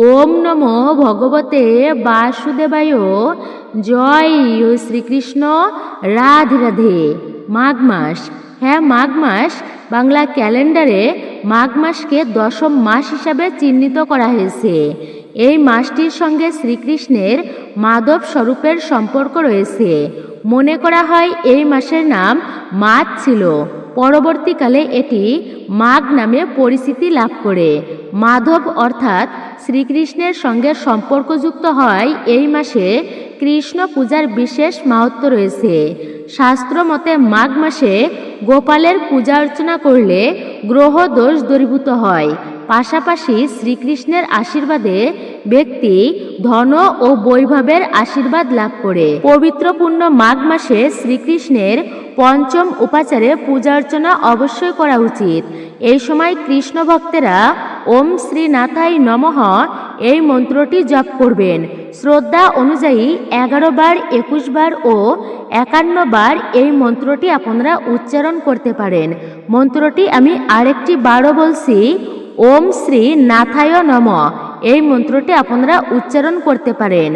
ওম নম ভগবতে বাসুদেবায়। জয় শ্রীকৃষ্ণ। রাধে রাধে। মাঘ মাস। হ্যাঁ মাঘ মাস। বাংলা ক্যালেন্ডারে মাঘ মাসকে দশম মাস হিসাবে চিহ্নিত করা হয়েছে। এই মাসটির সঙ্গে শ্রীকৃষ্ণের মাধব স্বরূপের সম্পর্ক রয়েছে। মনে করা হয় এই মাসের নাম মাঘ ছিল। পরবর্তীকালে এটি মাঘ নামে পরিচিতি লাভ করে। মাধব অর্থাৎ শ্রীকৃষ্ণের সঙ্গে সম্পর্কযুক্ত হয় এই মাসে কৃষ্ণ পূজার বিশেষ মাহাত্ম রয়েছে। শাস্ত্র মতে মাঘ মাসে গোপালের পূজা অর্চনা করলে গ্রহ দোষ দূরীভূত হয়। পাশাপাশি শ্রীকৃষ্ণের আশীর্বাদে ব্যক্তি ধন ও বৈভবের আশীর্বাদ লাভ করে। পবিত্রপূর্ণ মাঘ মাসে শ্রীকৃষ্ণের পঞ্চম উপাচারে পূজা অর্চনা অবশ্যই করা উচিত। এই সময় কৃষ্ণ ভক্তেরা ওম শ্রীনাথাই নমঃ, এই মন্ত্রটি জপ করবেন। শ্রদ্ধা অনুযায়ী এগারো বার, একুশ বার ও একান্ন বার এই মন্ত্রটি আপনারা উচ্চারণ করতে পারেন। মন্ত্রটি আমি আরেকটি বারও বলছি ওম শ্রী নাথায় নম। এই মন্ত্রটি আপনারা উচ্চারণ করতে পারেন।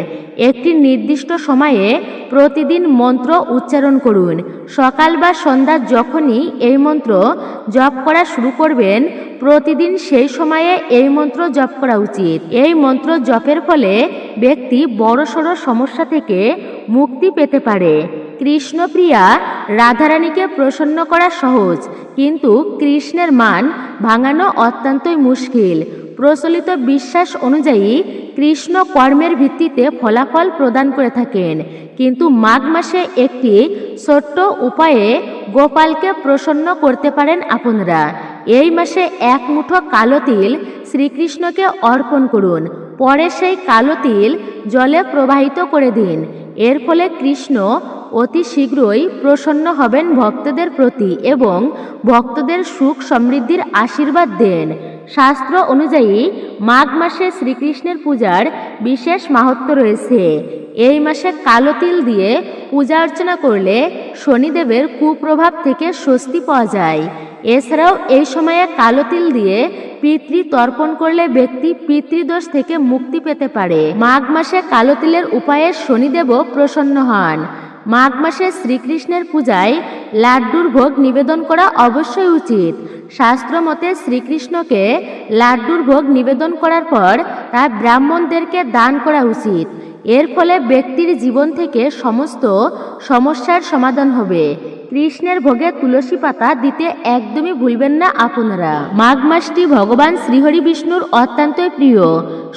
একটি নির্দিষ্ট সময়ে প্রতিদিন মন্ত্র উচ্চারণ করুন। সকাল বা সন্ধ্যা যখনই এই মন্ত্র জপ করা শুরু করবেন, প্রতিদিন সেই সময়ে এই মন্ত্র জপ করা উচিত। এই মন্ত্র জপের ফলে ব্যক্তি বড়সড় সমস্যা থেকে মুক্তি পেতে পারে। কৃষ্ণপ্রিয়া রাধারানীকে প্রসন্ন করা সহজ, কিন্তু কৃষ্ণের মান ভাঙানো অত্যন্তই মুশকিল। প্রচলিত বিশ্বাস অনুযায়ী, কৃষ্ণ কর্মের ভিত্তিতে ফলাফল প্রদান করে থাকেন, কিন্তু মাঘ মাসে একটি ছোট্ট উপায়ে গোপালকে প্রসন্ন করতে পারেন আপনারা। এই মাসে এক মুঠো কালো তিল শ্রীকৃষ্ণকে অর্পণ করুন, পরে সেই কালো তিল জলে প্রবাহিত করে দিন। এর ফলে কৃষ্ণ অতি শীঘ্রই প্রসন্ন হবেন ভক্তদের প্রতি এবং ভক্তদের সুখ সমৃদ্ধির আশীর্বাদ দেন। শাস্ত্র অনুযায়ী, মাঘ মাসে শ্রীকৃষ্ণের পূজার বিশেষ মাহাত্ম রয়েছে। এই মাসে কালো তিল দিয়ে পূজা অর্চনা করলে শনিদেবের কুপ্রভাব থেকে স্বস্তি পাওয়া যায়। এছাড়াও এই সময়ে কালো তিল দিয়ে পিতৃ তর্পণ করলে ব্যক্তি পিতৃদোষ থেকে মুক্তি পেতে পারে। মাঘ মাসে কালো তিলের উপায়ে শনিদেবও প্রসন্ন হন। মাঘ মাসে শ্রীকৃষ্ণের পূজায় লাড্ডুর ভোগ নিবেদন করা অবশ্যই উচিত। শাস্ত্র মতে শ্রীকৃষ্ণকে লাড্ডুর ভোগ নিবেদন করার পর তা ব্রাহ্মণদেরকে দান করা উচিত। এর ফলে ব্যক্তির জীবন থেকে সমস্ত সমস্যার সমাধান হবে। কৃষ্ণের ভোগে তুলসী পাতা দিতে একদমই ভুলবেন না আপনারা। মাঘ মাসটি ভগবান শ্রীহরি বিষ্ণুর অত্যন্তই প্রিয়।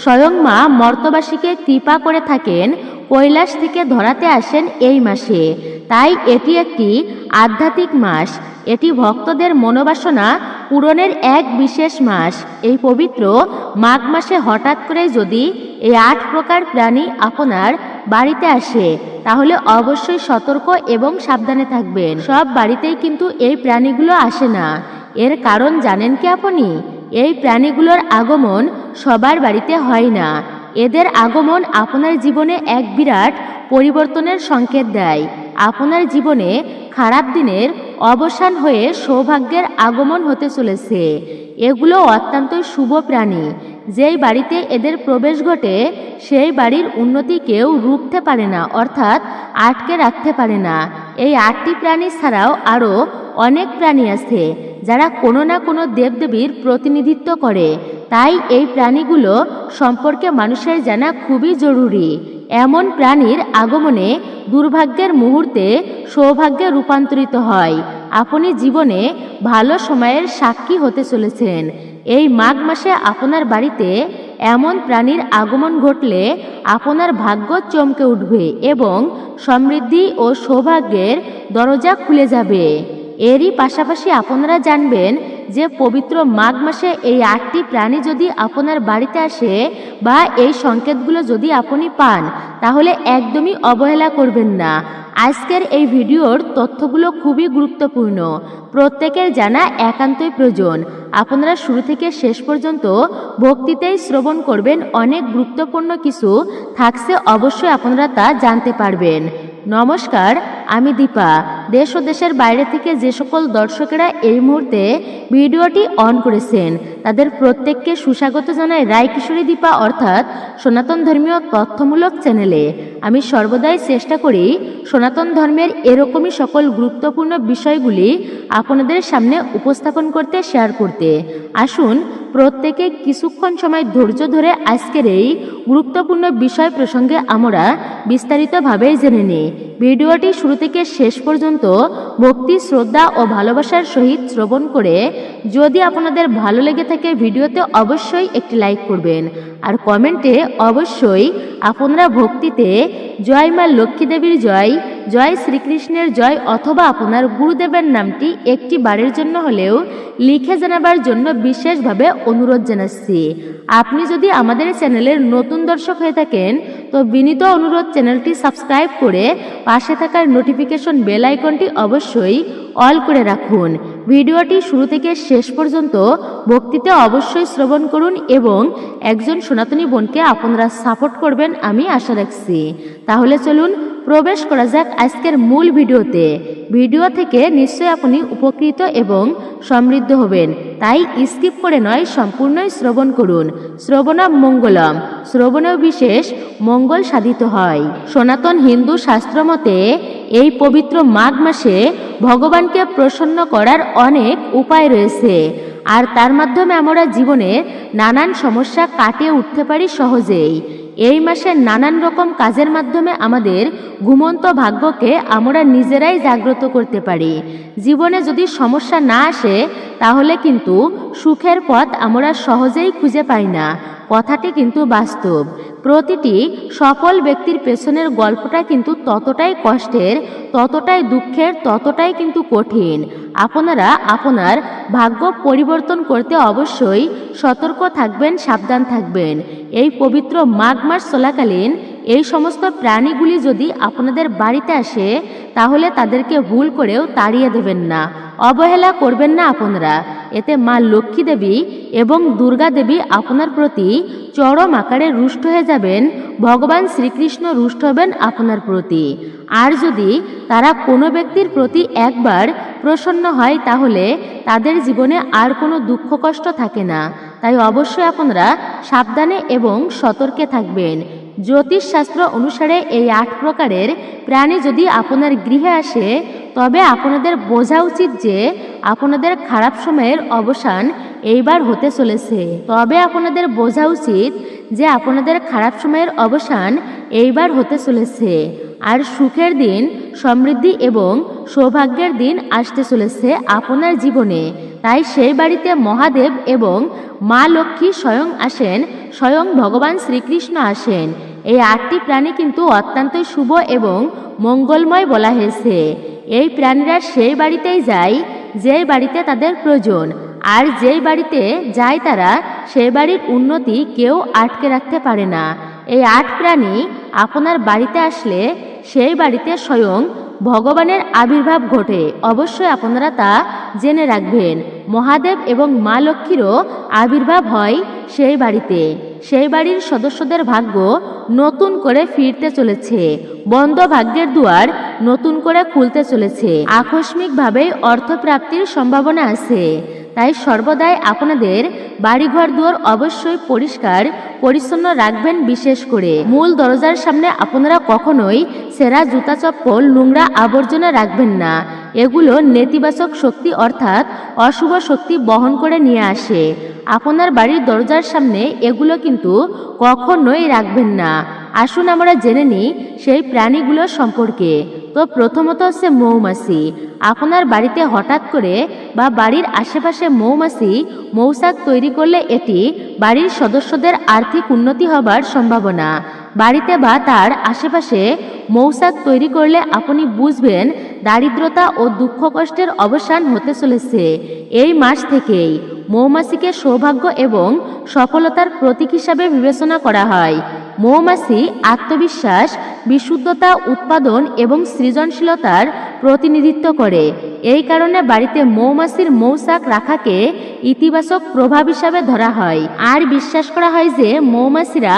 স্বয়ং মা মর্তবাসীকে কৃপা করে থাকেন, কৈলাস থেকে ধরাতে আসেন এই মাসে। তাই এটি একটি আধ্যাত্মিক মাস। এটি ভক্তদের মনোবাসনা পূরণের এক বিশেষ মাস। এই পবিত্র মাঘ মাসে হঠাৎ করে যদি এই আট প্রকার প্রাণী আপনার বাড়িতে আসে, তাহলে অবশ্যই সতর্ক এবং সাবধানে থাকবেন। সব বাড়িতেই কিন্তু এই প্রাণীগুলো আসে না। এর কারণ জানেন কি আপনি? এই প্রাণীগুলোর আগমন সবার বাড়িতে হয় না। এদের আগমন আপনার জীবনে এক বিরাট পরিবর্তনের সংকেত দেয়। আপনার জীবনে খারাপ দিনের অবসান হয়ে সৌভাগ্যের আগমন হতে চলেছে। এগুলো অত্যন্ত শুভ প্রাণী। যেই বাড়িতে এদের প্রবেশ ঘটে, সেই বাড়ির উন্নতি কেউ রুখতে পারে না, অর্থাৎ আটকে রাখতে পারে না। এই আটটি প্রাণী ছাড়াও আরও অনেক প্রাণী আছে, যারা কোনো না কোনো দেবদেবীর প্রতিনিধিত্ব করে। তাই এই প্রাণীগুলো সম্পর্কে মানুষের জানা খুবই জরুরি। এমন প্রাণীর আগমনে দুর্ভাগ্যের মুহূর্তে সৌভাগ্যে রূপান্তরিত হয়। আপনি জীবনে ভালো সময়ের সাক্ষী হতে চলেছেন। এই মাঘ মাসে আপনার বাড়িতে এমন প্রাণীর আগমন ঘটলে আপনার ভাগ্য চমকে উঠবে এবং সমৃদ্ধি ও সৌভাগ্যের দরজা খুলে যাবে। এরই পাশাপাশি আপনারা জানবেন যে পবিত্র মাঘ মাসে এই আটটি প্রাণী যদি আপনার বাড়িতে আসে বা এই সংকেতগুলো যদি আপনি পান, তাহলে একদমই অবহেলা করবেন না। আজকের এই ভিডিওর তথ্যগুলো খুবই গুরুত্বপূর্ণ। প্রত্যেকের জানা একান্তই প্রয়োজন। আপনারা শুরু থেকে শেষ পর্যন্ত ভক্তিতেই শ্রবণ করবেন, অনেক গুরুত্বপূর্ণ কিছু থাকছে অবশ্যই আপনারা তা জানতে পারবেন। নমস্কার আমি দীপা। দেশ ও দেশের বাইরে থেকে যে সকল দর্শকেরা এই মুহূর্তে ভিডিওটি অন করেছেন, তাদের প্রত্যেককে সুস্বাগত জানাই রায় কিশোরী দীপা অর্থাৎ সনাতন ধর্মীয় তথ্যমূলক চ্যানেলে। আমি সর্বদাই চেষ্টা করি সনাতন ধর্মের এরকমই সকল গুরুত্বপূর্ণ বিষয়গুলি আপনাদের সামনে উপস্থাপন করতে, শেয়ার করতে। আসুন, প্রত্যেকে কিছুক্ষণ সময় ধৈর্য ধরে আজকের এই গুরুত্বপূর্ণ বিষয় প্রসঙ্গে আমরা বিস্তারিতভাবে জেনে নিই। ভিডিওটি শুরু থেকে শেষ পর্যন্ত ভক্তি, শ্রদ্ধা ও ভালোবাসার সহিত শ্রবণ করে যদি আপনাদের ভালো লেগে থাকে ভিডিওতে অবশ্যই একটি লাইক করবেন। আর কমেন্টে অবশ্যই আপনারা ভক্তিতে জয় মা লক্ষ্মী দেবীর জয় জয় শ্রীকৃষ্ণের জয় অথবা আপনার গুরুদেবের নামটি একটি বারের জন্য হলেও লিখে জানাবার জন্য বিশেষভাবে অনুরোধ জানাচ্ছি। আপনি যদি আমাদের চ্যানেলের নতুন দর্শক হয়ে থাকেন তো বিনীত অনুরোধ চ্যানেলটি সাবস্ক্রাইব করে পাশে থাকার নোটিফিকেশন বেল আইকনটি অবশ্যই অল করে রাখুন। ভিডিওটি শুরু থেকে শেষ পর্যন্ত ভক্তিতে অবশ্যই শ্রবণ করুন এবং একজন সনাতনী বোনকে আপনারা সাপোর্ট করবেন আমি আশা রাখছি। তাহলে চলুন প্রবেশ করা যাক আজকের মূল ভিডিওতে। ভিডিও থেকে নিশ্চয়ই আপনি উপকৃত এবং সমৃদ্ধ হবেন। তাই স্কিপ করে নয়, সম্পূর্ণই শ্রবণ করুন। শ্রবণা মঙ্গলম। শ্রবণেও বিশেষ মঙ্গল সাধিত হয়। সনাতন হিন্দু শাস্ত্রমতে এই পবিত্র মাঘ মাসে ভগবানকে প্রসন্ন করার অনেক উপায় রয়েছে। আর তার মাধ্যমে আমরা জীবনে নানান সমস্যা কাটিয়ে উঠতে পারি সহজেই। এই মাসে নানান রকম কাজের মাধ্যমে আমাদের ঘুমন্ত ভাগ্যকে আমরা নিজেরাই জাগ্রত করতে পারি। জীবনে যদি সমস্যা না আসে, তাহলে কিন্তু সুখের পথ আমরা সহজেই খুঁজে পাই না। কথাটি কিন্তু বাস্তব। প্রতিটি সফল ব্যক্তির পেছনের গল্পটা কিন্তু ততটাই কষ্টের, ততটাই দুঃখের, ততটাই কিন্তু কঠিন। আপনারা আপনার ভাগ্য পরিবর্তন করতে অবশ্যই সতর্ক থাকবেন, সাবধান থাকবেন। এই পবিত্র মাঘ মাস চলাকালীন এই সমস্ত প্রাণীগুলি যদি আপনাদের বাড়িতে আসে, তাহলে তাদেরকে ভুল করেও তাড়িয়ে দেবেন না। অবহেলা করবেন না আপনারা। এতে মা লক্ষ্মী দেবী এবং দুর্গা দেবী আপনার প্রতি চরম আকারে রুষ্ট হয়ে যাবেন। ভগবান শ্রীকৃষ্ণ রুষ্ট হবেন আপনার প্রতি। আর যদি তারা কোনো ব্যক্তির প্রতি একবার প্রসন্ন হয়, তাহলে তাদের জীবনে আর কোনো দুঃখ কষ্ট থাকে না। তাই অবশ্যই আপনারা সাবধানে এবং সতর্কে থাকবেন। জ্যোতিষশাস্ত্র অনুসারে এই আট প্রকারের প্রাণী যদি আপনার গৃহে আসে, তবে আপনাদের বোঝা উচিত যে আপনাদের খারাপ সময়ের অবসান এইবার হতে চলেছে। তবে আপনাদের বোঝা উচিত যে আপনাদের খারাপ সময়ের অবসান এইবার হতে চলেছে। আর সুখের দিন, সমৃদ্ধি এবং সৌভাগ্যের দিন আসতে চলেছে আপনার জীবনে। তাই সেই বাড়িতে মহাদেব এবং মা লক্ষ্মী স্বয়ং আসেন, স্বয়ং ভগবান শ্রীকৃষ্ণ আসেন। এই আটটি প্রাণী কিন্তু অত্যন্তই শুভ এবং মঙ্গলময় বলা হয়েছে। এই প্রাণীরা সেই বাড়িতেই যায় যেই বাড়িতে তাদের প্রয়োজন আর যেই বাড়িতে যায় তারা সেই বাড়ির উন্নতি কেউ আটকে রাখতে পারে না। এই আট প্রাণী আপনার বাড়িতে আসলে সেই বাড়িতে স্বয়ং ভগবানের আবির্ভাব ঘটে। অবশ্যই আপনারা তা জেনে রাখবেন। মহাদেব এবং মা লক্ষ্মীরও আবির্ভাব হয় সেই বাড়িতে। সেই বাড়ির সদস্যদের ভাগ্য নতুন করে ফিরতে চলেছে। বন্ধ ভাগ্যের দুয়ার নতুন করে খুলতে চলেছে। আকস্মিকভাবেই অর্থপ্রাপ্তির সম্ভাবনা আছে। তাই সর্বদাই আপনাদের বাড়িঘর দুয়ার অবশ্যই পরিষ্কার, পরিচ্ছন্ন রাখবেন বিশেষ করে। মূল দরজার সামনে আপনারা কখনোই সেরা জুতা, চপ্পল, নোংরা আবর্জনা রাখবেন না। এগুলো নেতিবাচক শক্তি অর্থাৎ অশুভ শক্তি বহন করে নিয়ে আসে। আপনার বাড়ির দরজার সামনে এগুলো কিন্তু কখনোই রাখবেন না। আসুন আমরা জেনে নিই সেই প্রাণীগুলো সম্পর্কে। তো প্রথমত হচ্ছে মৌমাছি। আপনার বাড়িতে হঠাৎ করে বা বাড়ির আশেপাশে মৌমাছি মৌচাক তৈরি করলে এটি বাড়ির সদস্যদের আর্থিক উন্নতি হবার সম্ভাবনা। বাড়িতে বা তার আশেপাশে মৌসাক তৈরি করলে আপনি বুঝবেন দারিদ্রতা ও দুঃখ কষ্টের অবসান হতে চলেছে। এই মাস থেকেই মৌমাছিকে সৌভাগ্য এবং সফলতার প্রতীক হিসাবে বিবেচনা করা হয়। মৌমাছি আত্মবিশ্বাস, বিশুদ্ধতা, উৎপাদন এবং সৃজনশীলতার প্রতিনিধিত্ব করে। এই কারণে বাড়িতে মৌমাছির মৌচাক রাখাকে ইতিবাচক প্রভাব হিসাবে ধরা হয়। আর বিশ্বাস করা হয় যে, মৌমাছিরা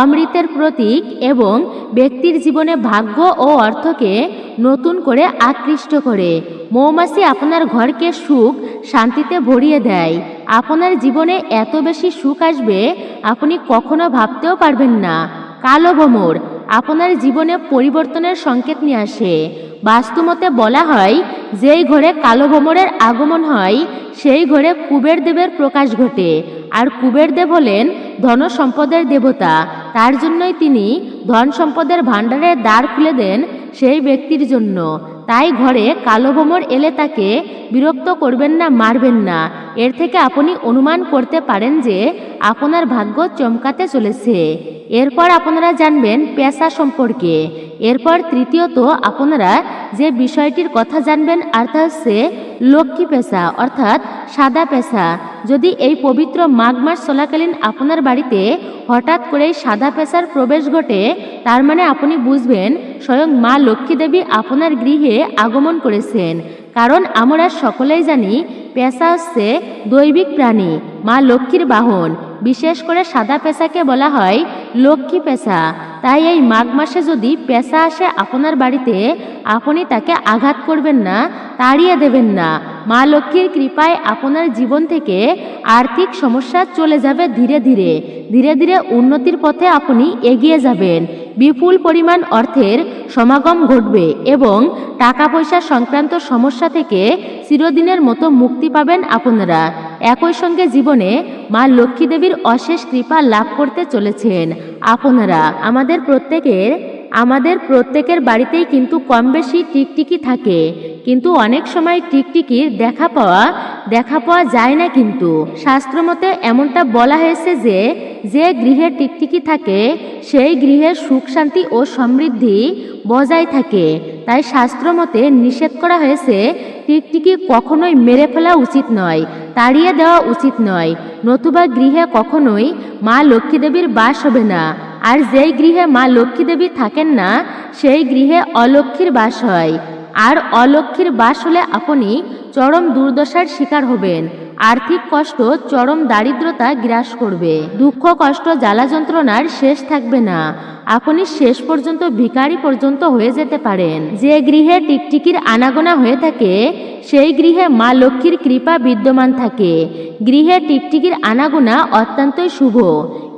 অমৃতের প্রতীক এবং ব্যক্তির জীবনে ভাগ্য ও অর্থকে নতুন করে আকৃষ্ট করে। মৌমাছি আপনার ঘরকে সুখ, শান্তিতে ভরিয়ে দেয়। আপনার জীবনে এত বেশি সুখ আসবে, আপনি কখনো ভাবতেও পারবেন না। কালো ভ্রমর আপনার জীবনে পরিবর্তনের সংকেত নিয়ে আসে। বাস্তুমতে বলা হয়, যেই ঘরে কালো ভ্রমরের আগমন হয়, সেই ঘরে কুবের দেবের প্রকাশ ঘটে। আর কুবের দেব হলেন ধন সম্পদের দেবতা। তার জন্যই তিনি ধন সম্পদের ভাণ্ডারের দ্বার খুলে দেন সেই ব্যক্তির জন্য। তাই ঘরে কালো ভ্রমর এলে তাকে বিরক্ত করবেন না, মারবেন না। এর থেকে আপনি অনুমান করতে পারেন যে আপনার ভাগ্য চমকাতে চলেছে। এরপর আপনারা জানবেন পেশা সম্পর্কে। এরপর তৃতীয়ত আপনারা যে বিষয়টির কথা জানবেন আর তা হচ্ছে লক্ষ্মী পেশা, অর্থাৎ সাদা পেশা। যদি এই পবিত্র মাঘ মাস চলাকালীন আপনার বাড়িতে হঠাৎ করেই সাদা পেশার প্রবেশ ঘটে, তার মানে আপনি বুঝবেন স্বয়ং মা লক্ষ্মী দেবী আপনার গৃহে আগমন করেছেন। কারণ আমরা সকলেই জানি পেশা হচ্ছে দৈবিক প্রাণী, মা লক্ষ্মীর বাহন। বিশেষ করে সাদা পেশাকে বলা হয় লক্ষ্মী পেশা তাই এই মাঘ মাসে যদি পেশা আসে আপনার বাড়িতে, আপনি তাকে আঘাত করবেন না, তাড়িয়ে দেবেন না। মা লক্ষ্মীর কৃপায় আপনার জীবন থেকে আর্থিক সমস্যা চলে যাবে ধীরে ধীরে। ধীরে ধীরে উন্নতির পথে আপনি এগিয়ে যাবেন। বিপুল পরিমাণ অর্থের সমাগম ঘটবে এবং টাকা পয়সা সংক্রান্ত সমস্যা থেকে চিরদিনের মতো মুক্তি পাবেন আপনারা। একই সঙ্গে জীবনে মা লক্ষ্মী দেবীর অশেষ কৃপা লাভ করতে চলেছেন। আপনারা আমাদের প্রত্যেকের আমাদের প্রত্যেকের বাড়িতেই কিন্তু কম বেশি টিকটিকি থাকে। কিন্তু অনেক সময় টিকটিকির দেখা পাওয়া দেখা পাওয়া যায় না কিন্তু। শাস্ত্রমতে এমনটা বলা হয়েছে যে যে গৃহে টিকটিকি থাকে, সেই গৃহে সুখ শান্তি ও সমৃদ্ধি বজায় থাকে। তাই শাস্ত্রমতে নিষেধ করা হয়েছে, টিকটিকি কখনোই মেরে ফেলা উচিত নয়, তাড়িয়ে দেওয়া উচিত নয়। নতুবা গৃহে কখনোই মা লক্ষ্মী দেবীর বাস হবে না। আর যেই গৃহে মা লক্ষ্মী দেবী থাকেন না, সেই গৃহে অলক্ষ্মীর বাস হয়। আর অলক্ষীর বাস হলে আপনি চরম দুর্দশার শিকার হবেন। আর্থিক কষ্ট, চরম দারিদ্রতা গ্রাস করবে। দুঃখ, কষ্ট জ্বালা যন্ত্রণার শেষ থাকবে না। আপনি শেষ পর্যন্ত, ভিখারি পর্যন্ত হয়ে যেতে পারেন। যে গৃহে টিকটিকির আনাগোনা হয়ে থাকে, সেই গৃহে মা লক্ষ্মীর কৃপা বিদ্যমান থাকে। গৃহে টিকটিকির আনাগোনা অত্যন্তই শুভ।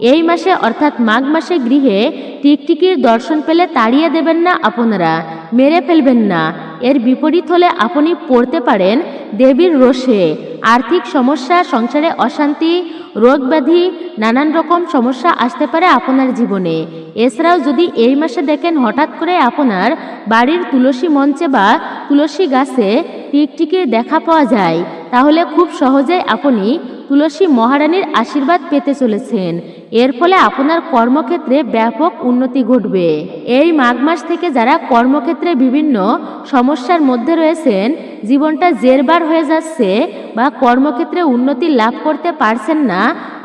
এই মাসে, অর্থাৎ মাঘ মাসে গৃহে টিকটিকির দর্শন পেলে তাড়িয়ে দেবেন না আপনারা, মেরে ফেলবেন না। এর বিপরীত হলে আপনি পড়তে পারেন দেবীর রোষে। আর্থিক সমস্যা, সংসারে অশান্তি রোগ ব্যাধি, নানান রকম সমস্যা আসতে পারে আপনার জীবনে। এছাড়াও যদি এই মাসে দেখেন হঠাৎ করে আপনার বাড়ির তুলসী মঞ্চে বা তুলসী গাছে টিকটিকির দেখা পাওয়া যায়, তাহলে খুব সহজেই আপনি তুলসী মহারানীর আশীর্বাদ পেতে চলেছেন। এর ফলে আপনার কর্মক্ষেত্রে ব্যাপক উন্নতি ঘটবে। এই মাঘ মাস থেকে যারা কর্মক্ষেত্রে বিভিন্ন সমস্যার মধ্যে রয়েছেন, জীবনটা জেরবার হয়ে যাচ্ছে বা কর্মক্ষেত্রে উন্নতি লাভ করতে পারছেন না,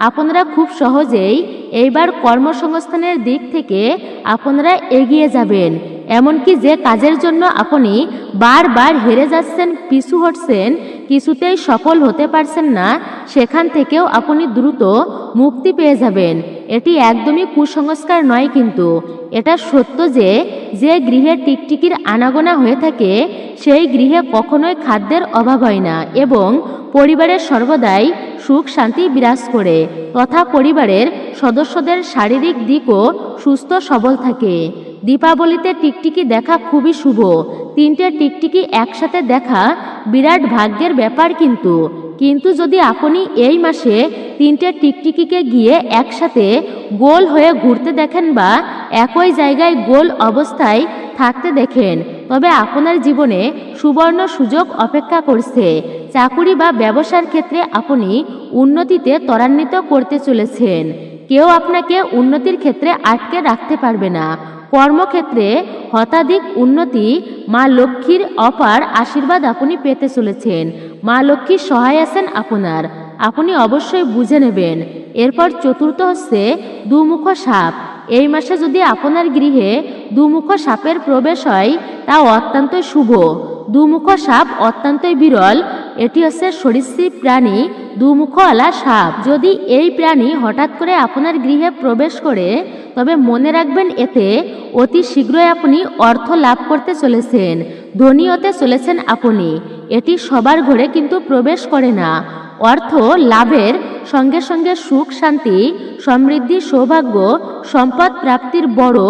আপনারা খুব সহজেই এইবার কর্মসংস্থানের দিক থেকে আপনারা এগিয়ে যাবেন। এমনকি যে কাজের জন্য আপনি বারবার হেরে যাচ্ছেন, পিছু হটছেন, কিছুতেই সফল হতে পারছেন না, সেখান থেকেও আপনি দ্রুত মুক্তি পেয়ে যাবেন। এটি একদমই কুসংস্কার নয় কিন্তু। এটা সত্য যে যে গৃহে টিকটিকির আনাগোনা হয়ে থাকে, সেই গৃহে কখনোই খাদ্যের অভাব হয় না এবং পরিবারের সর্বদাই সুখ শান্তি বিরাজ করে, তথা পরিবারের সদস্যদের শারীরিক দিকও সুস্থ সবল থাকে। দীপাবলিতে টিকটিকি দেখা খুবই শুভ। তিনটে টিকটিকি একসাথে দেখা বিরাট ভাগ্যের ব্যাপার কিন্তু। কিন্তু যদি আপনি এই মাসে তিনটে টিকটিকিকে গিয়ে একসাথে গোল হয়ে ঘুরতে দেখেন বা একই জায়গায় গোল অবস্থায় থাকতে দেখেন, তবে আপনার জীবনে সুবর্ণ সুযোগ অপেক্ষা করছে। চাকুরি বা ব্যবসার ক্ষেত্রে আপনি উন্নতিতে ত্বরান্বিত করতে চলেছেন। কেউ আপনাকে উন্নতির ক্ষেত্রে আটকে রাখতে পারবে না। কর্মক্ষেত্রে হতাধিক উন্নতি মা লক্ষ্মীর অপার আশীর্বাদ আপনি পেতে চলেছেন। মা লক্ষ্মীর সহায় আছেন আপনার। আপনি অবশ্যই বুঝে নেবেন। এরপর চতুর্থ হচ্ছে দুমুখ সাপ। এই মাসে যদি আপনার গৃহে দুমুখ সাপের প্রবেশ হয়, তা অত্যন্ত শুভ। দুমুখ সাপ অত্যন্তই বিরল। এটি হচ্ছে সরীসৃপ প্রাণী, দুমুখওয়ালা সাপ। যদি এই প্রাণী হঠাৎ করে আপনার গৃহে প্রবেশ করে, তবে মনে রাখবেন এতে অতি শীঘ্রই আপনি অর্থ লাভ করতে চলেছেন, ধনী হতে চলেছেন আপনি। এটি সবার ঘরে কিন্তু প্রবেশ করে না। অর্থ লাভের সঙ্গে সঙ্গে সুখ, শান্তি, সমৃদ্ধি, সৌভাগ্য, সম্পদ প্রাপ্তির বড়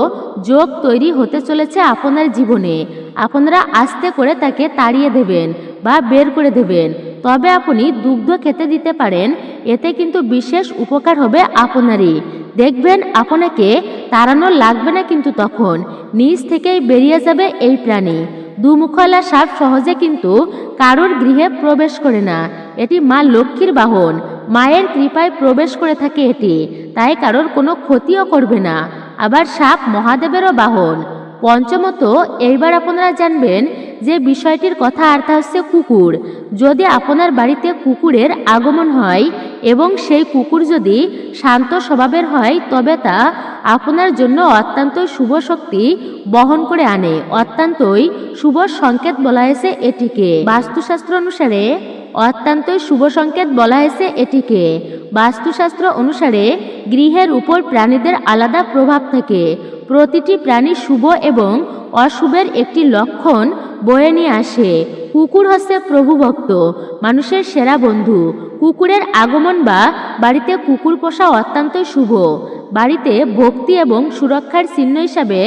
যোগ তৈরি হতে চলেছে আপনার জীবনে। আপনারা আস্তে করে তাকে তাড়িয়ে দেবেন বা বের করে দেবেন। তবে আপনি দুগ্ধ খেতে দিতে পারেন, এতে কিন্তু বিশেষ উপকার হবে আপনারই। দেখবেন আপনাকে তাড়ানো লাগবে না কিন্তু তখন। নিজ থেকেই বেরিয়ে যাবে এই প্রাণী। দুমুখলা সাপ সহজে কিন্তু কারোর গৃহে প্রবেশ করে না। এটি মা লক্ষ্মীর বাহন। মায়ের কৃপায় প্রবেশ করে থাকে এটি। তাই কারোর কোনো ক্ষতিও করবে না। আবার সাপ মহাদেবেরও বাহন। পঞ্চমত, এইবার আপনারা জানবেন যে বিষয়টির কথা আর তা হচ্ছে কুকুর। যদি আপনার বাড়িতে কুকুরের আগমন হয় এবং সেই কুকুর যদি শান্ত স্বভাবের হয়, তবে তা আপনার জন্য অত্যন্ত শুভ শক্তি বহন করে আনে। অত্যন্তই শুভ সংকেত বলা হয়েছে এটিকে। বাস্তুশাস্ত্র অনুসারে অত্যন্তই শুভ সংকেত বলা হয়েছে এটিকে। বাস্তুশাস্ত্র অনুসারে গৃহের উপর প্রাণীদের আলাদা প্রভাব থাকে। প্রতিটি প্রাণী শুভ এবং অশুভের একটি লক্ষণ বয়ে নিয়ে আসে। কুকুর হচ্ছে প্রভুভক্ত মানুষের সেরা বন্ধু। কুকুরের আগমন বা বাড়িতে কুকুর পোষা অত্যন্তই শুভ। বাড়িতে ভক্তি এবং সুরক্ষার চিহ্ন হিসাবে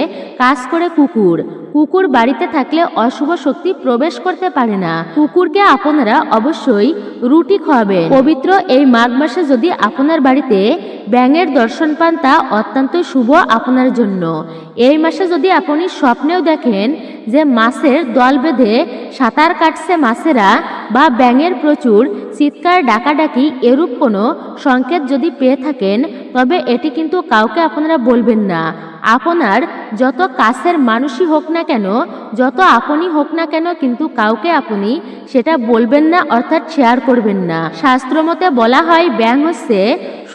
কাজ করে কুকুর। কুকুর বাড়িতে থাকলে অশুভ শক্তি প্রবেশ করতে পারে না। কুকুরকে আপনারা অবশ্যই রুটি খাওয়াবেন। পবিত্র এই মাঘ মাসে যদি আপনার বাড়িতে ব্যাঙের দর্শন পান, তা অত্যন্ত শুভ আপনার জন্য। এই মাসে যদি আপনি স্বপ্নেও দেখেন যে মাছের দল বেঁধে সাঁতার কাটছে মাছেরা বা ব্যাঙের প্রচুর চিৎকার ডাকাডাকি এরূপ কোনো সংকেত যদি পেয়ে থাকেন, তবে এটি কিন্তু কাউকে আপনারা বলবেন না। আপনার যত কাছের মানুষই হোক না কেন, যত আপনি হোক না কেন কিন্তু কাউকে আপনি সেটা বলবেন না অর্থাৎ শেয়ার করবেন না। শাস্ত্রমতে বলা হয় ব্যাং হচ্ছে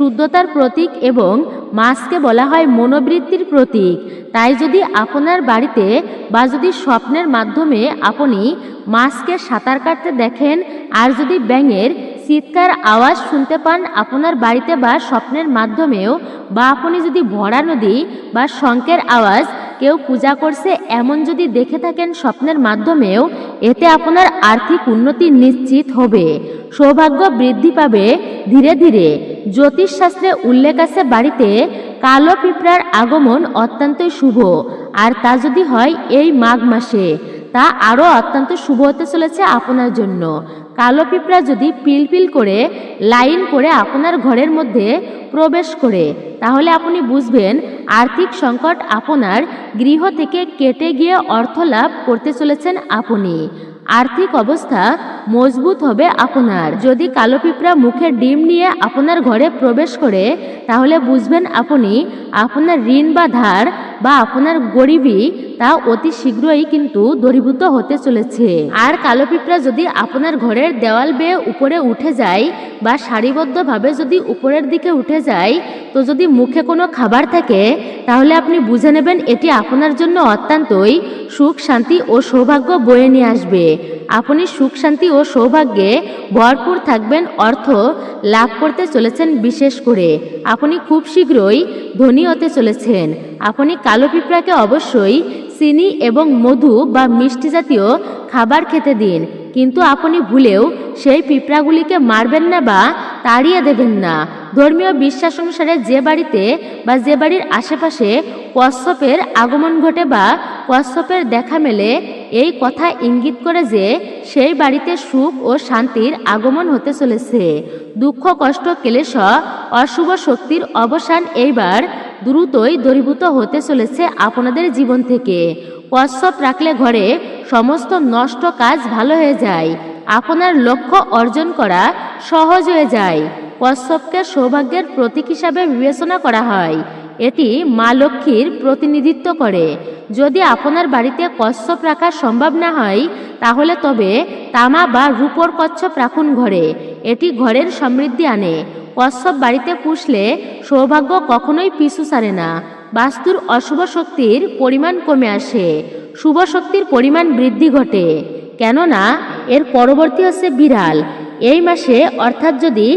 শুদ্ধতার প্রতীক এবং মাছকে বলা হয় মনোবৃত্তির প্রতীক। তাই যদি আপনার বাড়িতে বা যদি স্বপ্নের মাধ্যমে আপনি মাছকে সাঁতার কাটতে দেখেন, আর যদি ব্যাঙের চিৎকার আওয়াজ শুনতে পান আপনার বাড়িতে বা স্বপ্নের মাধ্যমেও, বা আপনি যদি ভরা নদী বা শঙ্কের আওয়াজ কেউ পূজা করছে এমন যদি দেখে থাকেন স্বপ্নের মাধ্যমেও, এতে আপনার আর্থিক উন্নতি নিশ্চিত হবে। সৌভাগ্য বৃদ্ধি পাবে ধীরে ধীরে। জ্যোতিষশাস্ত্রে উল্লেখ আছে বাড়িতে, কালো পিঁপড়ার আগমন অত্যন্তই শুভ। আর তা যদি হয় এই মাঘ মাসে, তা আরও অত্যন্ত শুভ হতে চলেছে আপনার জন্য। কালো পিঁপড়া যদি পিলপিল করে, লাইন করে আপনার ঘরের মধ্যে প্রবেশ করে, তাহলে আপনি বুঝবেন আর্থিক সংকট আপনার গৃহ থেকে কেটে গিয়ে অর্থ লাভ করতে চলেছেন আপনি। আর্থিক অবস্থা মজবুত হবে আপনার। যদি কালো পিঁপড়া মুখে ডিম নিয়ে আপনার ঘরে প্রবেশ করে, তাহলে বুঝবেন আপনি আপনার ঋণ বা ধার বা আপনার গরিবী, তা অতি শীঘ্রই কিন্তু দূরীভূত হতে চলেছে। আর কালো পিঁপড়া যদি আপনার ঘরের দেওয়াল বেয়ে উপরে উঠে যায় বা সারিবদ্ধভাবে যদি উপরের দিকে উঠে যায়, তো যদি মুখে কোনো খাবার থাকে, তাহলে আপনি বুঝে নেবেন এটি আপনার জন্য অত্যন্তই সুখ, শান্তি ও সৌভাগ্য বয়ে নিয়ে আসবে। আপনি সুখ, শান্তি ও সৌভাগ্যে ভরপুর থাকবেন অর্থ লাভ করতে চলেছেন বিশেষ করে। আপনি খুব শীঘ্রই ধনী হতে চলেছেন। আপনি কালো পিঁপড়াকে অবশ্যই চিনি এবং মধু বা মিষ্টি জাতীয় খাবার খেতে দিন। কিন্তু আপনি ভুলেও সেই পিঁপড়াগুলিকে মারবেন না বা তাড়িয়ে দেবেন না। ধর্মীয় বিশ্বাস অনুসারে যে বাড়িতে বা যে বাড়ির আশেপাশে কশ্যপের আগমন ঘটে বা কশ্যপের দেখা মেলে, এই কথা ইঙ্গিত করে যে সেই বাড়িতে সুখ ও শান্তির আগমন হতে চলেছে। দুঃখ, কষ্ট, ক্লেশ, অশুভ শক্তির অবসান এইবার দ্রুতই দূরীভূত হতে চলেছে আপনাদের জীবন থেকে। কশ্যপ রাখলে ঘরে সমস্ত নষ্ট কাজ ভালো হয়ে যায়। আপনার লক্ষ্য অর্জন করা সহজ হয়ে যায়। কশ্যপকে সৌভাগ্যের প্রতীক হিসাবে বিবেচনা করা হয়। এটি মা লক্ষ্মীর প্রতিনিধিত্ব করে। যদি আপনার বাড়িতে কচ্ছপ রাখা সম্ভব না হয়, তাহলে তবে তামা বা রূপর কচ্ছপ রাখুন ঘরে। এটি ঘরের সমৃদ্ধি আনে। কচ্ছপ বাড়িতে পুষলে সৌভাগ্য কখনোই পিছু সারে না। বাস্তুর অশুভ শক্তির পরিমাণ কমে আসে, শুভ শক্তির পরিমাণ বৃদ্ধি ঘটে। কেননা, এর পরবর্তী হচ্ছে বিড়াল। এই মাসে, অর্থাৎ যদি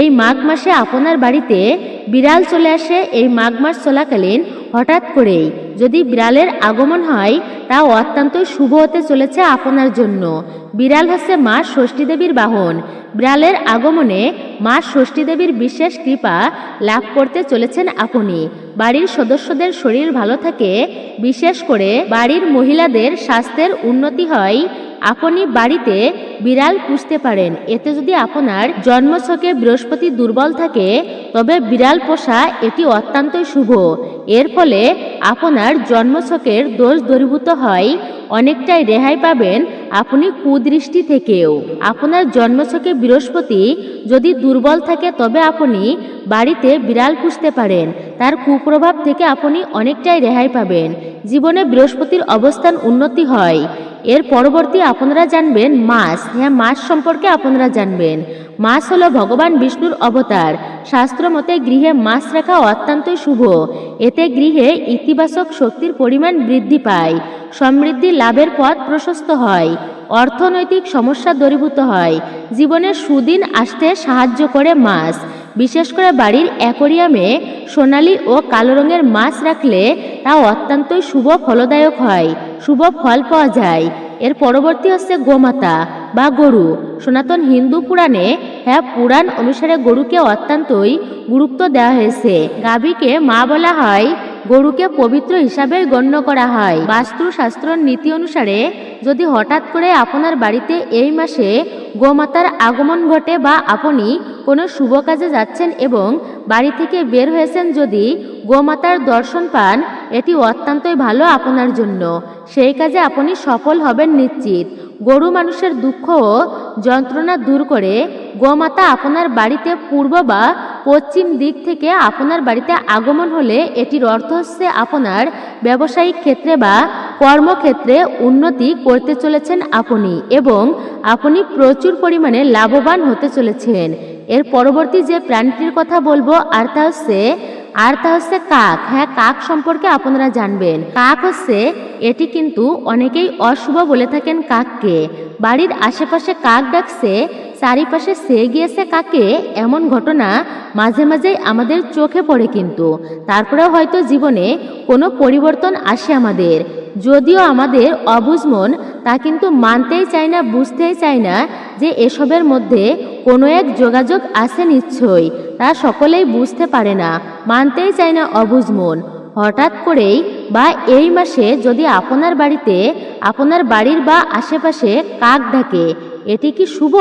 এই মাঘ মাসে আপনার বাড়িতে বিড়াল চলে আসে, এই মাঘ মাস চলাকালীন হঠাৎ করেই যদি বিড়ালের আগমন হয় তা অত্যন্ত শুভ হতে চলেছে আপনার জন্য। বিড়াল হচ্ছে মা ষষ্ঠী দেবীর বাহন। বিড়ালের আগমনে মা ষষ্ঠী দেবীর বিশেষ কৃপা লাভ করতে চলেছেন আপনি। বাড়ির সদস্যদের শরীর ভালো থাকে, বিশেষ করে বাড়ির মহিলাদের স্বাস্থ্যের উন্নতি হয় আপনি বাড়িতে বিড়াল পুষতে পারেন। এতে যদি আপনার জন্মছকে বৃহস্পতি দুর্বল থাকে, তবে বিড়াল পোষা এটি অত্যন্তই শুভ। এর ফলে আপনার জন্মছকের দোষ দূরীভূত হয়, অনেকটাই রেহাই পাবেন আপনি কুদৃষ্টি থেকেও। আপনার জন্মছকে বৃহস্পতি যদি দুর্বল থাকে, তবে আপনি বাড়িতে বিড়াল পুষতে পারেন। তার কুপ্রভাব থেকে আপনি অনেকটাই রেহাই পাবেন। জীবনে বৃহস্পতির অবস্থান উন্নতি হয়। এর পরবর্তী আপনারা জানবেন মাস। হ্যাঁ মাস সম্পর্কে আপনারা জানবেন। মাস হল ভগবান বিষ্ণুর অবতার। শাস্ত্র মতে গৃহে মাছ রাখা অত্যন্তই শুভ। এতে গৃহে ইতিবাচক শক্তির পরিমাণ বৃদ্ধি পায়। সমৃদ্ধি লাভের পথ প্রশস্ত হয়। অর্থনৈতিক সমস্যা দূরীভূত হয়। জীবনে সুদিন আসতে সাহায্য করে মাছ। বিশেষ করে বাড়ির অ্যাকোরিয়ামে সোনালি ও কালো রঙের মাছ রাখলে তা অত্যন্তই শুভ ফলদায়ক হয়। শুভ ফল পাওয়া যায়। এর পরবর্তী হচ্ছে গোমাতা বা গরু। সনাতন হিন্দু পুরাণে হ্যাঁ পুরাণ অনুসারে গরুকে অত্যন্তই গুরুত্ব দেওয়া হয়েছে। গাভীকে মা বলা হয় গরুকে পবিত্র হিসাবে গণ্য করা হয়। বাস্তুশাস্ত্র নীতি অনুসারে, যদি হঠাৎ করে আপনার বাড়িতে এই মাসে গোমাতার আগমন ঘটে বা আপনি কোনো শুভ কাজে যাচ্ছেন এবং বাড়ি থেকে বের হয়েছেন যদি গোমাতার দর্শন পান, এটি অত্যন্তই ভালো আপনার জন্য। সেই কাজে আপনি সফল হবেন নিশ্চিত। গরু মানুষের দুঃখ ও যন্ত্রণা দূর করে গোমাতা আপনার বাড়িতে পূর্ব বা পশ্চিম দিক থেকে আপনার বাড়িতে আগমন হলে এটির অর্থ হচ্ছে আপনার ব্যবসায়িক ক্ষেত্রে বা কর্মক্ষেত্রে উন্নতি করতে চলেছেন আপনি এবং আপনি প্রচুর পরিমাণে লাভবান হতে চলেছেন। এর পরবর্তী যে প্রাণীটির কথা বলব, আর তা হচ্ছে, আর তা হচ্ছে কাক। হ্যাঁ কাক সম্পর্কে আপনারা জানবেন। কাক হচ্ছে, এটি কিন্তু অনেকেই অশুভ বলে থাকেন কাককে। বাড়ির আশেপাশে কাক ডাকছে চারিপাশে সে গিয়েছে কাকে? এমন ঘটনা মাঝে মাঝেই আমাদের চোখে পড়ে কিন্তু। তারপরেও হয়তো জীবনে কোনো পরিবর্তন আসে আমাদের। যদিও আমাদের অবুঝ মন, তা কিন্তু মানতেই চায় না, বুঝতেই চায় না যে এসবের মধ্যে কোনো এক যোগাযোগ আছে নিশ্চয়ই। তা সকলেই বুঝতে পারে না, মানতেই চায় না অবুঝ মন। হঠাৎ করেই বা এই মাসে যদি আপনার বাড়িতে, আপনার বাড়ির বা আশেপাশে কাক ডাকে এটি কি শুভ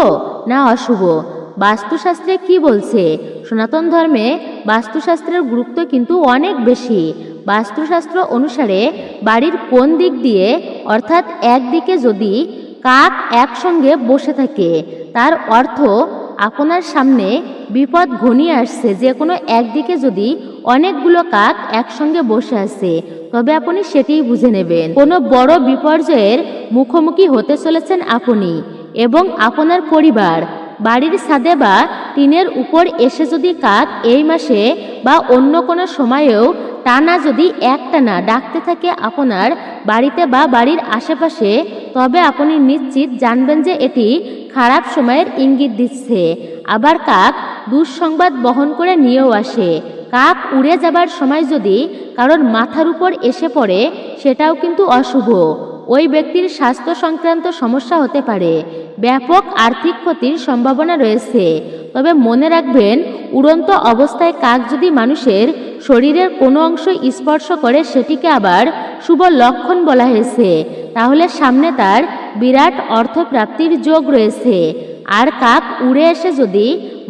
না অশুভ? বাস্তুশাস্ত্রে কি বলছে? সনাতন ধর্মে বাস্তুশাস্ত্রের গুরুত্ব কিন্তু অনেক বেশি। বাস্তুশাস্ত্র অনুসারে বাড়ির কোন দিক দিয়ে, অর্থাৎ একদিকে যদি কাক একসঙ্গে বসে থাকে, তার অর্থ আপনার সামনে বিপদ ঘনিয়ে আসছে। যে কোনো একদিকে যদি অনেকগুলো কাক একসঙ্গে বসে আছে, তবে আপনি সেটিই বুঝে নেবেন। কোনো বড় বিপর্যয়ের মুখোমুখি হতে চলেছেন আপনি। এবং আপনার পরিবার। বাড়ির ছাদে বা টিনের উপর এসে যদি কাক এই মাসে বা অন্য কোনো সময়েও টানা যদি একটানা ডাকতে থাকে আপনার বাড়িতে বা বাড়ির আশেপাশে, তবে আপনি নিশ্চিত জানবেন যে এটি খারাপ সময়ের ইঙ্গিত দিচ্ছে। আবার কাক দুঃসংবাদ বহন করে নিয়েও আসে। কাক উড়ে যাবার সময় যদি কারোর মাথার উপর এসে পড়ে, সেটাও কিন্তু অশুভ। ওই ব্যক্তির স্বাস্থ্য সংক্রান্ত সমস্যা হতে পারে। ব্যাপক আর্থিক ক্ষতির সম্ভাবনা রয়েছে। তবে মনে রাখবেন, উড়ন্ত অবস্থায় কাক যদি মানুষের শরীরের কোনো অংশ স্পর্শ করে, সেটিকে আবার শুভ লক্ষণ বলা হয়েছে। তাহলে সামনে তার বিরাট অর্থপ্রাপ্তির যোগ রয়েছে। আর কাক উড়ে এসে যদি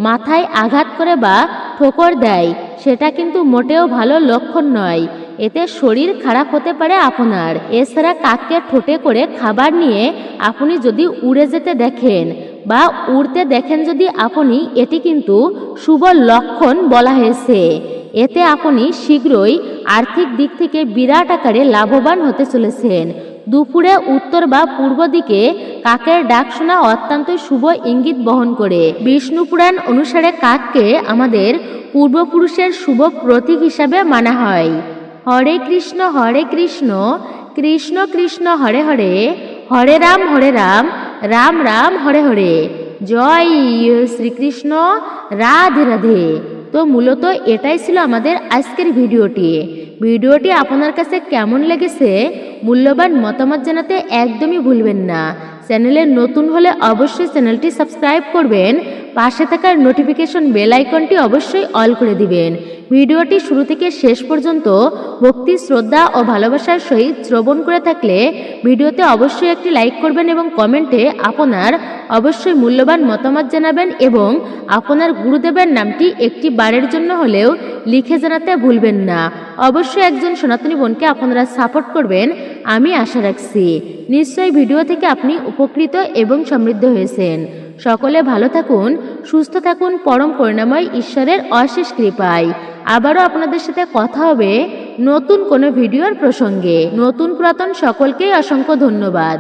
মাথায় আঘাত করে বা ঠোকর দেয়, সেটা কিন্তু মোটেও ভালো লক্ষণ নয়। এতে শরীর খারাপ হতে পারে আপনার। এছাড়া কাককে ঠোঁটে করে খাবার নিয়ে আপনি যদি উড়ে যেতে দেখেন বা উড়তে দেখেন যদি আপনি, এটি কিন্তু শুভ লক্ষণ বলা হয়েছে। এতে আপনি শীঘ্রই আর্থিক দিক থেকে বিরাট আকারে লাভবান হতে চলেছেন। দুপুরে উত্তর বা পূর্ব দিকে কাকের ডাক শোনা অত্যন্ত শুভ ইঙ্গিত বহন করে। বিষ্ণু পুরাণ অনুসারে কাককে আমাদের পূর্বপুরুষের শুভ প্রতীক হিসাবে মানা হয়। হরে কৃষ্ণ হরে কৃষ্ণ কৃষ্ণ কৃষ্ণ, হরে হরে হরে রাম হরে রাম রাম রাম, হরে হরে, জয় শ্রীকৃষ্ণ, রাধে রাধে। তো মূলত এটাই ছিল আমাদের আজকের ভিডিওটি। ভিডিওটি আপনার কাছে কেমন লেগেছে মূল্যবান মতামত জানাতে একদমই ভুলবেন না। চ্যানেলে নতুন হলে অবশ্যই চ্যানেলটি সাবস্ক্রাইব করবেন। পাশে থাকার নোটিফিকেশন বেল আইকনটি অবশ্যই অল করে দিবেন। ভিডিওটি শুরু থেকে শেষ পর্যন্ত ভক্তি, শ্রদ্ধা ও ভালোবাসার সহিত শ্রবণ করে থাকলে ভিডিওতে অবশ্যই একটি লাইক করবেন এবং কমেন্টে আপনার অবশ্যই মূল্যবান মতামত জানাবেন এবং আপনার গুরুদেবের নামটি একটি বারের জন্য হলেও লিখে জানাতে ভুলবেন না। অবশ্যই একজন সনাতনী বোনকে আপনারা সাপোর্ট করবেন, আমি আশা রাখছি। নিশ্চয়ই ভিডিও থেকে আপনি উপকৃত এবং সমৃদ্ধ হয়েছেন। সকলে ভালো থাকুন, সুস্থ থাকুন, পরম করুণাময় ঈশ্বরের অশেষ কৃপায়। আবারও আপনাদের সাথে কথা হবে নতুন কোনো ভিডিওর প্রসঙ্গে। নতুন পুরাতন সকলকেই অসংখ্য ধন্যবাদ।